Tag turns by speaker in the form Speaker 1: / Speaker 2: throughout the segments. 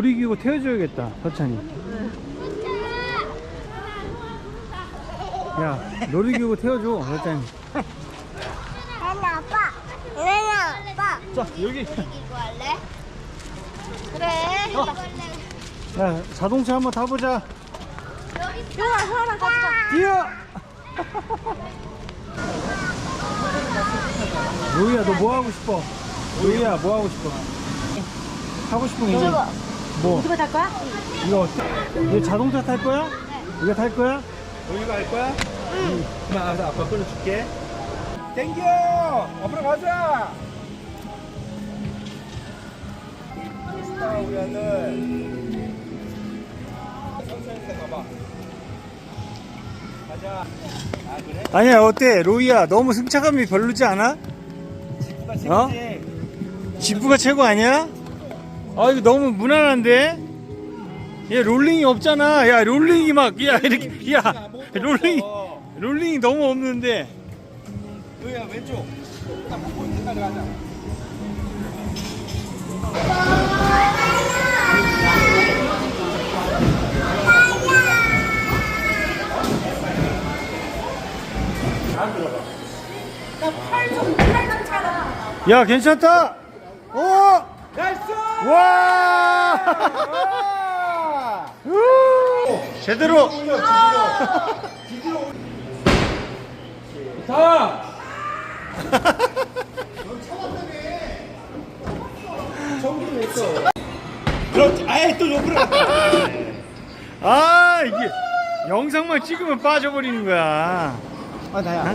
Speaker 1: 놀이기구 태워줘야겠다 서찬이 야 놀이기구 태워줘 서찬이
Speaker 2: 내나 아빠. 내나 아빠.
Speaker 1: 자 여기
Speaker 2: 이거 할래? 그래.
Speaker 1: 어. 야 자동차 한번 타보자
Speaker 2: 형아, 형아랑 같이 가.
Speaker 1: 뛰어 로이야 너 뭐 하고 싶어 로이야 뭐 하고 싶어 하고 싶은 거. 뭐
Speaker 2: 이거 탈 거야?
Speaker 1: 이거 어때? 이거 자동차 탈 거야? 이거 탈 거야?
Speaker 3: 여기가 할 거야? 응. 그만 가서 아빠 끌어줄게. 땡겨! 앞으로 가자! 스타 우리 아들. 선생님 가봐. 가자. 아, 그래?
Speaker 1: 아니야 어때 로이야 너무 승차감이 별로지 않아?
Speaker 3: 누가
Speaker 1: 어?
Speaker 3: 책임지?
Speaker 1: 지프가 최고 아니야? 아 이거 너무 무난한데? 얘 롤링이 없잖아 야 롤링이 막 야 이렇게 야 롤링 롤링이 너무 없는데
Speaker 3: 여기야, 왼쪽. 딱 보고 있는 데까지 가자.
Speaker 1: 야 괜찮다 오!
Speaker 3: 나이스!
Speaker 1: 와!
Speaker 3: 아!
Speaker 1: 우! 제대로
Speaker 3: 다! 그렇지. 아예 또 옆으로 갔다.
Speaker 1: 아 이게 영상만 찍으면 빠져버리는 거야
Speaker 3: 아, 나야.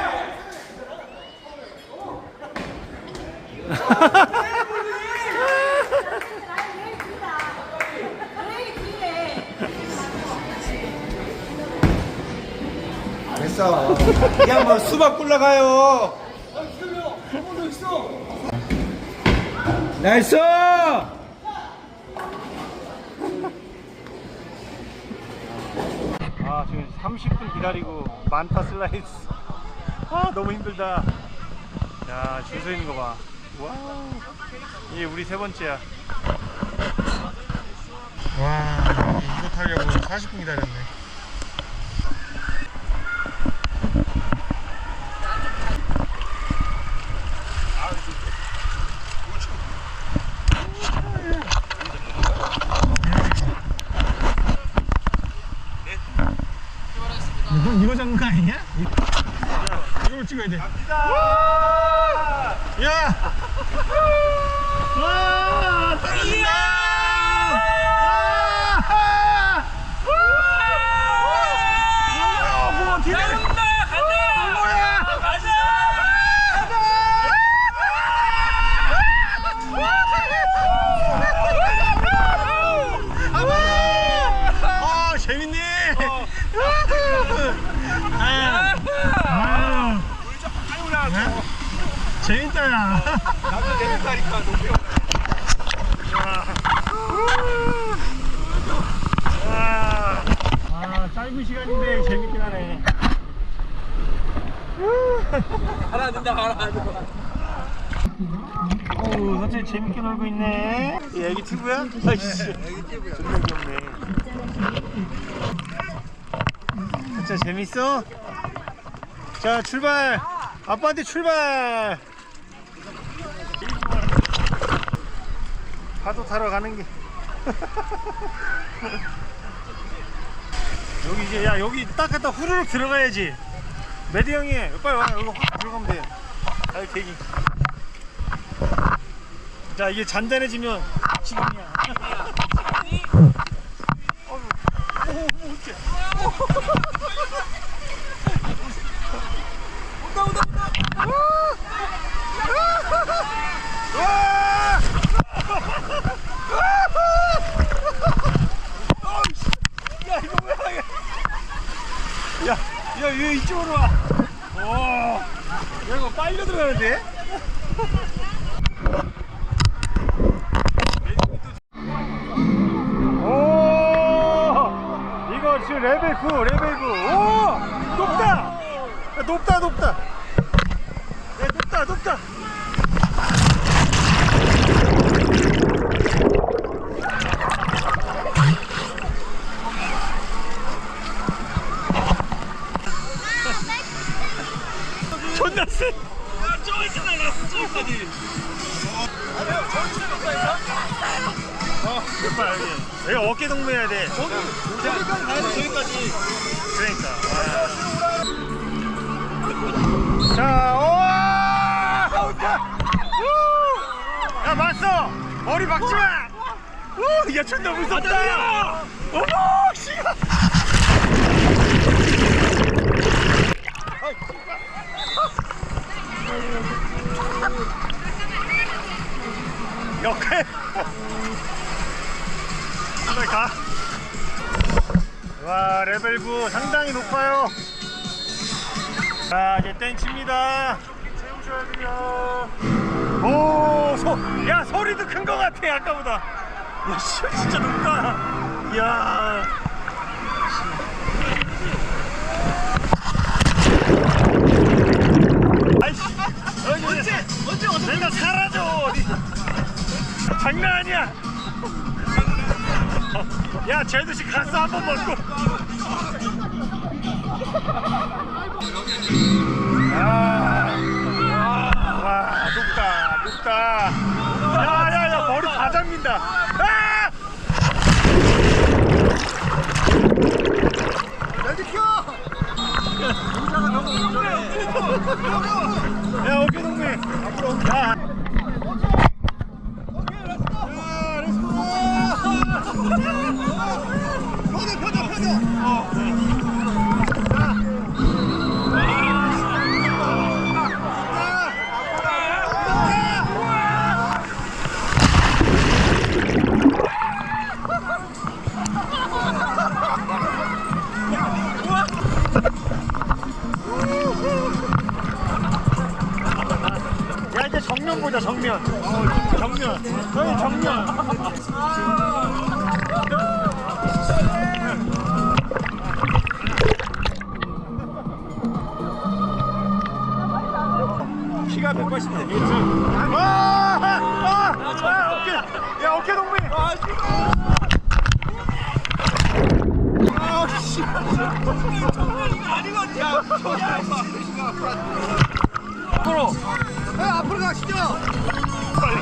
Speaker 3: 됐어. 이 한번 수박 굴러가요. 나이스!
Speaker 1: 아 지금 30분 기다리고 만타 슬라이스 아 너무 힘들다 야 줄 서 있는 거봐 와우 이게 우리 세 번째야 와 이거 타려고 40분 기다렸네 이거, 잡는 거 아니냐? 이걸 찍어야 돼. 야! 와! 떨어진다! 와! 뭐 어떻게 돼? 뭐야? 아, 재밌다, 야.
Speaker 3: 나도 재밌다니까, 너무
Speaker 1: 아, 짧은 시간인데 재밌긴 하네.
Speaker 3: 가라앉는다, 가라앉는다.
Speaker 1: 어우, 선생님 재밌게 놀고 있네. 이 애기 튜브야? 아이씨. 애기 튜브야. 존나 귀엽네. 진짜 재밌어? 자, 출발! 아빠한테 출발! 파도 타러 가는 게. 여기 이제, 야, 여기 딱 갔다 후루룩 들어가야지. 매드 형이, 빨리 와. 여기 확 들어가면 돼. 아유, 대기. 자 이게 잔잔해지면 지금이야. 오, 오, 어째. 온다 온다 온다. 오, 야, 이거 빨려 들어가는데? 오, 이거 지금 레벨 9, 레벨 9. 오, 높다! 야, 높다, 높다. 야, 높다, 높다. 저기까지. 그러니까. 와. 자! 야, 맞어! 머리 박지 마! 우! 야, 존나 무섭다! 어머, 높아요. 자, 이제 땡칩니다. 채우셔야 돼요. 오, 소, 야, 소리도 큰것 같아, 아까보다. 야, 씨, 진짜 높다. 야. 아이씨, 언제, 언제, 언제, 내가 사라져. 어디. 장난 아니야. 야, 제드씨 가스 한번 먹고. 아, 와, 높다, 높다. 야, 야, 야, 머리 다 잡힌다. 아! 야, 어깨 동무 앞으로. 야. 야 앞으로
Speaker 3: 앞으로 가시죠.
Speaker 1: 빨리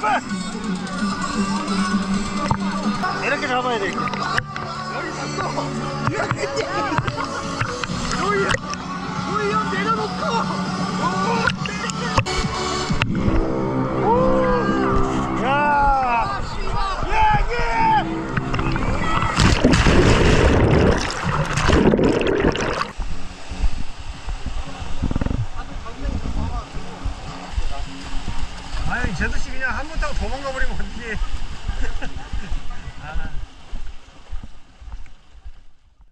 Speaker 1: 빨리 이렇게 잡아야 돼 이렇게
Speaker 3: 우리 형 내려놓고.